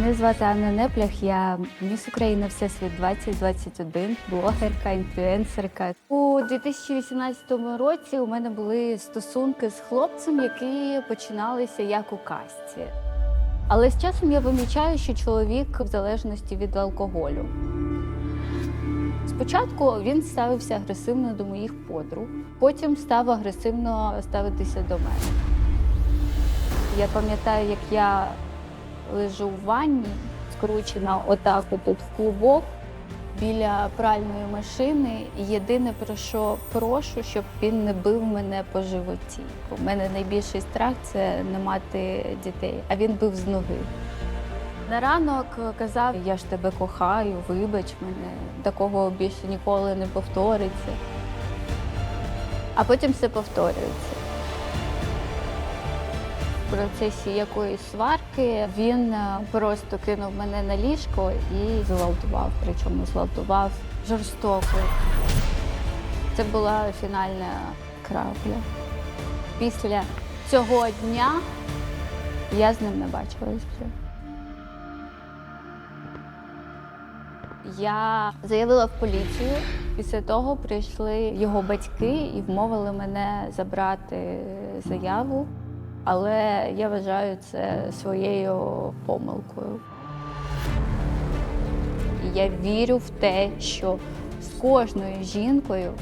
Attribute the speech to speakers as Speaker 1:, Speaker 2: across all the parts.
Speaker 1: Мене звати Анна Неплях, я міс України Всесвіт 2021, блогерка, інфлюенсерка. У 2018 році у мене були стосунки з хлопцем, які починалися як у касті. Але з часом я помічаю, що чоловік в залежності від алкоголю. Спочатку він ставився агресивно до моїх подруг, потім став агресивно ставитися до мене. Я пам'ятаю, як я лежу в ванні, скручена отак отут в клубок біля пральної машини. Єдине про що прошу, щоб він не бив мене по животі. У мене найбільший страх це не мати дітей, а він бив з ноги. На ранок казав, я ж тебе кохаю, вибач мене, такого більше ніколи не повториться. А потім все повторюється. Процесі якоїсь сварки він е, просто кинув мене на ліжко і зґвалтував, причому зґвалтував жорстоко. Це була фінальна крапля. Після цього дня я з ним не бачилась вже. Я заявила в поліцію. Після того прийшли його батьки і вмовили мене забрати заяву. Але я вважаю це своєю помилкою. Я вірю в те, що з кожною жінкою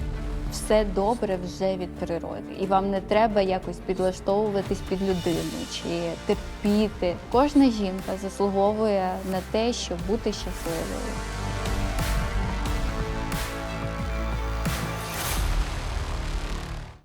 Speaker 1: все добре вже від природи. І вам не треба якось підлаштовуватись під людину чи терпіти. Кожна жінка заслуговує на те, щоб бути щасливою.